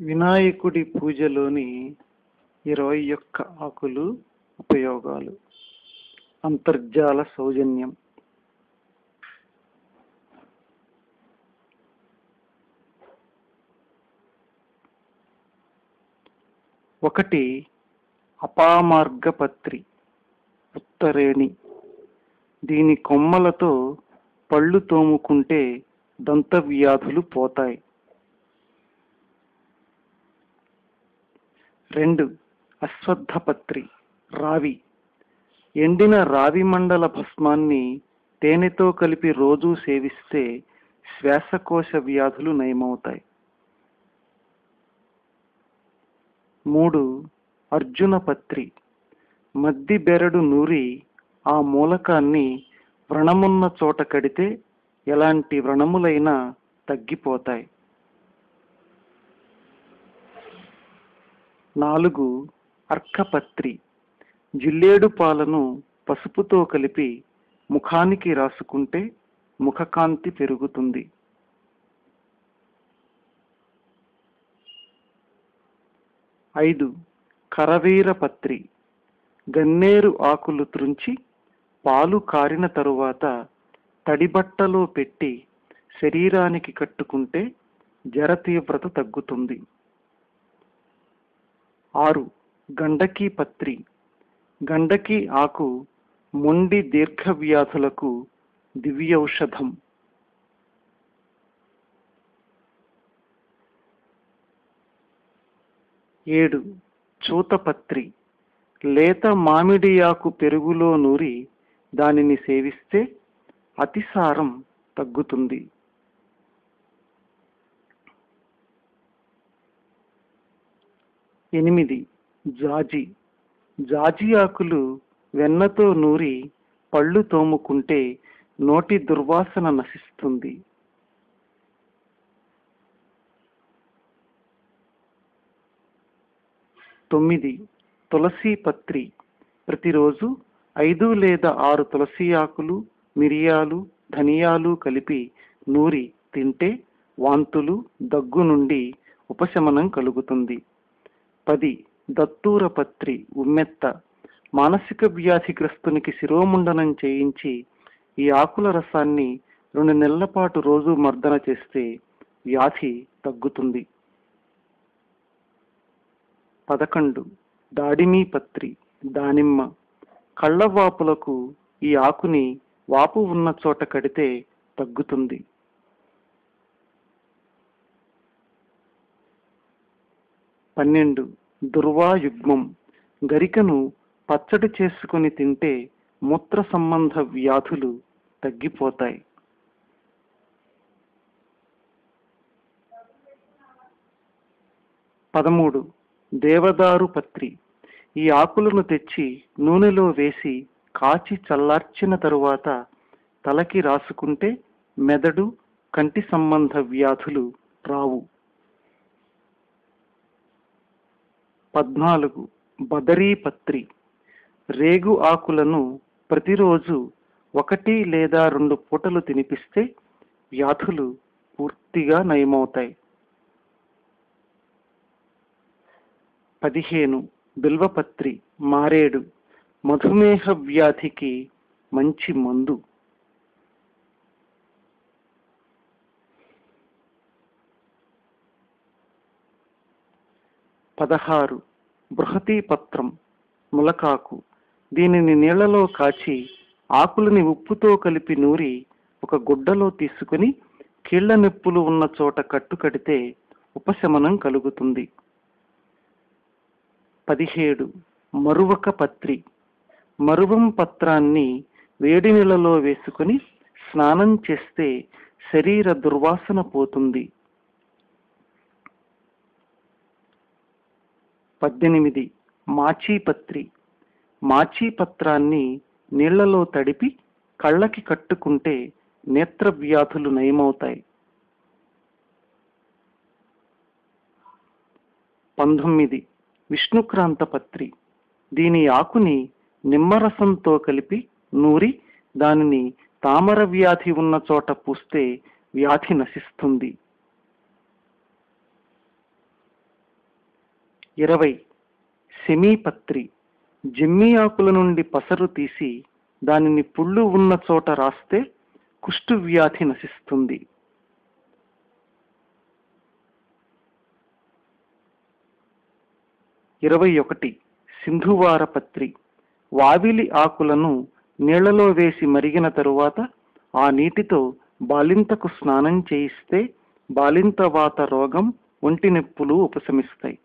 వినాయకుడి పూజలోని ఇరవై ఒక్క ఆకులు ఉపయోగాలు. అంతర్జాల సౌజన్యం. ఒకటి అపామార్గపత్రి ఉత్తరేణి. దీని కొమ్మలతో పళ్ళు తోముకుంటే దంతవ్యాధులు పోతాయి. రెండు అశ్వత్థపత్రి రావి. ఎండిన రావి మండల భస్మాన్ని తేనెతో కలిపి రోజూ సేవిస్తే శ్వాసకోశ వ్యాధులు నయమవుతాయి. మూడు అర్జున పత్రి మద్ది బెరడు నూరి ఆ మూలకాన్ని వ్రణమున్న చోట కడితే ఎలాంటి వ్రణములైనా తగ్గిపోతాయి. నాలుగు అర్కపత్రి. జిల్లేడు పాలను పసుపుతో కలిపి ముఖానికి రాసుకుంటే ముఖకాంతి పెరుగుతుంది. ఐదు కరవీరపత్రి గన్నేరు ఆకులు త్రుంచి పాలు కారిన తరువాత తడిబట్టలో పెట్టి శరీరానికి కట్టుకుంటే జర తీవ్రత తగ్గుతుంది. ఆరు. గండకీ పత్రి. గండకీ ఆకు మొండి దీర్ఘ వ్యాధులకు దివ్యౌషధం. ఏడు. చూతపత్రి. లేత మామిడి ఆకు పెరుగులో నూరి దానిని సేవిస్తే అతిసారం తగ్గుతుంది. ఎనిమిది. జాజి. జాజి ఆకులు వెన్నతో నూరి పళ్ళు తోముకుంటే నోటి దుర్వాసన నశిస్తుంది. తొమ్మిది. తులసి పత్రి. ప్రతిరోజు ఐదు లేదా ఆరు తులసి ఆకులు మిరియాలు ధనియాలు కలిపి నూరి తింటే వాంతులు దగ్గు నుండి ఉపశమనం కలుగుతుంది. పది దత్తూర పత్రి ఉమ్మెత్త. మానసిక వ్యాధిగ్రస్తునికి శిరోముండనం చేయించి ఈ ఆకుల రసాన్ని రెండు నెలల పాటు రోజు మర్దన చేస్తే వ్యాధి తగ్గుతుంది. పదకొండు దాడిమీ పత్రి దానిమ్మ. కళ్ళవాపులకు ఈ ఆకుని వాపు ఉన్న చోట కడితే తగ్గుతుంది. పన్నెండు. దుర్వాయుగ్మం. గరికను పచ్చడి చేసుకుని తింటే మూత్ర సంబంధ వ్యాధులు తగ్గిపోతాయి. పదమూడు. దేవదారు పత్రి. ఈ ఆకులను తెచ్చి నూనెలో వేసి కాచి చల్లార్చిన తరువాత తలకి రాసుకుంటే మెదడు కంటి సంబంధ వ్యాధులు రావు. పద్నాలుగు బదరీపత్రి రేగు ఆకులను ప్రతిరోజు ఒకటి లేదా రెండు పూటలు తినిపిస్తే వ్యాధులు పూర్తిగా నయమవుతాయి. పదిహేను బిల్వపత్రి మారేడు మధుమేహ వ్యాధికి మంచి మందు. పదహారు. బృహతీ పత్రం. ములకాకు. దీనిని నీళ్ళలో కాచి ఆకులని ఉప్పుతో కలిపి నూరి ఒక గుడ్డలో తీసుకుని కీళ్ళ నొప్పులు ఉన్న చోట కట్టు కడితే ఉపశమనం కలుగుతుంది. పదిహేడు. మరువక పత్రి. మరువం పత్రాన్ని వేడి నీళ్ళలో వేసుకుని స్నానం చేస్తే శరీర దుర్వాసన పోతుంది. పద్దెనిమిది మాచీపత్రి. మాచీపత్రాన్ని నీళ్ళలో తడిపి కళ్ళకి కట్టుకుంటే నేత్ర వ్యాధులు నయమవుతాయి. పంతొమ్మిది విష్ణుక్రాంత పత్రి దీని ఆకుని నిమ్మరసంతో కలిపి నూరి దానిని తామర వ్యాధి ఉన్న చోట పూస్తే వ్యాధి నశిస్తుంది. ఇరవై. సెమీపత్రి జమ్మి ఆకుల నుండి పసరు తీసి దానిని పుళ్ళు ఉన్న చోట రాస్తే కుష్టు వ్యాధి నశిస్తుంది. ఇరవై ఒకటి. సింధువారపత్రి వావిలి ఆకులను నీళ్ళలో వేసి మరిగిన తరువాత ఆ నీటితో బాలింతకు స్నానం చేయిస్తే బాలింత వాత రోగం ఒంటి నొప్పులు ఉపశమిస్తాయి.